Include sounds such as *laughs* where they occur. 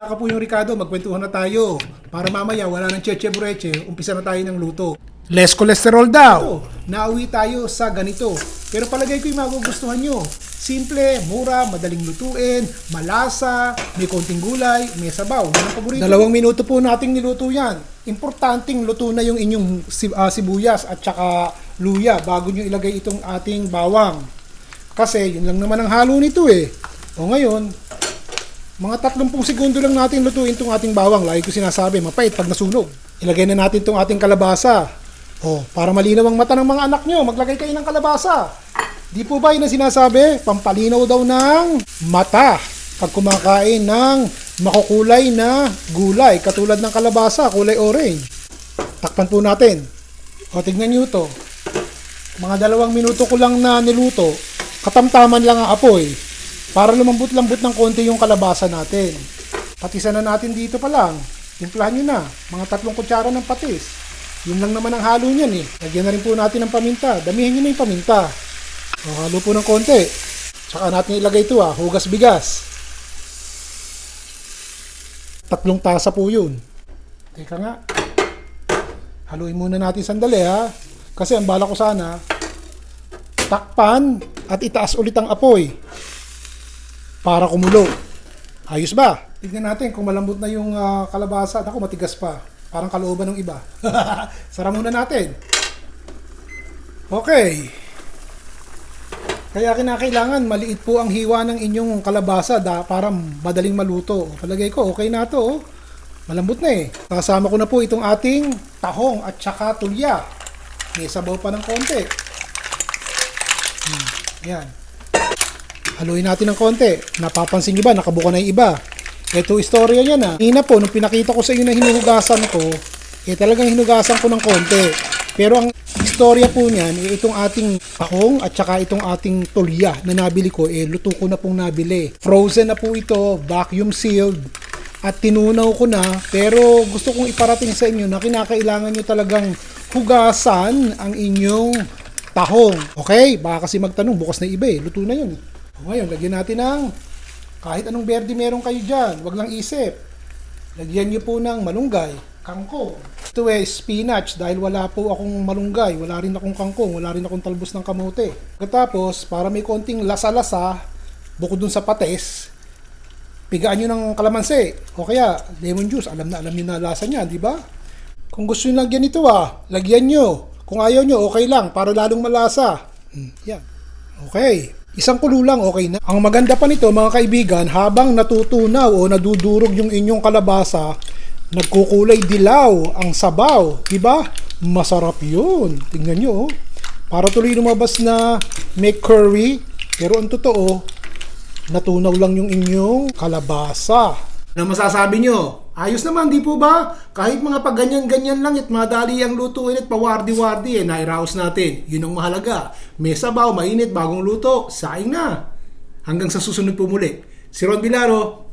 Saka po yung Ricardo, magkwentuhan na tayo. Para mamaya, wala nang cheche bureche, umpisa na tayo ng luto. Less cholesterol daw. Nauwi tayo sa ganito. Pero palagay ko yung magugustuhan nyo. Simple, mura, madaling lutuin, malasa, may konting gulay, may sabaw. Yan ang paborito. Dalawang minuto po nating niluto yan. Importanteng luto na yung inyong ah, sibuyas at saka luya bago nyo ilagay itong ating bawang. Kasi yun lang naman ang halo nito eh. O ngayon, mga 30 segundo lang natin lutuin itong ating bawang. Lagi ko sinasabi, mapait pag nasunog. Ilagay na natin itong ating kalabasa. Oh, para malinaw ang mata ng mga anak nyo, maglagay kayo ng kalabasa. Di po ba yun ang sinasabi? Pampalinaw daw ng mata pag kumakain ng makukulay na gulay, katulad ng kalabasa, kulay orange. Takpan po natin. O, tignan nyo to. Mga dalawang minuto ko lang na niluto, katamtaman lang ang apoy para lumambot-lambot ng konti yung kalabasa natin. Patisan na natin dito pa lang. Timplahan nyo na. Mga tatlong kutsara ng patis. Yun lang naman ang halo niyan eh. Lagyan na rin po natin ng paminta. Damihin nyo na yung paminta. O, halo po ng konti. Tsaka natin ilagay ito ah, hugas bigas. Tatlong tasa po yun. Teka nga. Haluin muna natin sandali ha. Kasi ang bala ko sana, takpan at itaas ulit ang apoy para kumulo. Ayos ba? Tignan natin kung malambot na yung ah, kalabasa. Ako, matigas pa. Parang kalooban ng iba. *laughs* Sara muna natin. Okay. Kaya kinakailangan maliit po ang hiwa ng inyong kalabasa da, para madaling maluto. Palagay ko, okay na to. Oh. Malambot na eh. Kasama ko na po itong ating tahong at saka tulya. May sabaw pa ng konti. Hmm, yan. Haluin natin ng konti. Napapansin niyo ba, nakabuka na yung iba. Ito istorya niya na. Hina po, nung pinakita ko sa inyo na hinuhugasan ko, eh talagang hinugasan ko ng konti. Pero ang istorya po niyan, eh, itong ating tahong at saka itong ating tulya na nabili ko, eh luto ko na pong nabili. Frozen na po ito, vacuum sealed, at tinunaw ko na. Pero gusto kong iparating sa inyo na kinakailangan nyo talagang hugasan ang inyong tahong. Okay? Baka kasi magtanong, bukas na iba eh. Luto na yun. Ngayon, lagyan natin ng kahit anong berde meron kayo dyan. Huwag lang isip. Lagyan nyo po ng malunggay, kangkong. Ito eh, spinach dahil wala po akong malunggay, wala rin akong kangkong, wala rin akong talbos ng kamote. Katapos, para may konting lasa-lasa, bukod dun sa pates, pigaan nyo ng kalamansi o kaya lemon juice. Alam na alam nyo na lasa niya, di ba? Kung gusto nyo lagyan ito ah, lagyan nyo. Kung ayaw nyo, okay lang, para lalong malasa. Hmm, yan. Okay. Isang kulo lang, okay na. Ang maganda pa nito, mga kaibigan, habang natutunaw o nadudurog yung inyong kalabasa, nagkukulay dilaw ang sabaw. Diba? Masarap yun. Tingnan nyo, oh. Para tuloy lumabas na may curry, pero ang totoo, natunaw lang yung inyong kalabasa. Ano masasabi nyo? Ayos naman, di po ba? Kahit mga pag ganyan-ganyan lang at madali ang lutuin at pawardi-wardi eh, nairaos natin. Yun ang mahalaga. May sabaw, mainit, bagong luto, saing na. Hanggang sa susunod po muli. Si Ron Bilaro,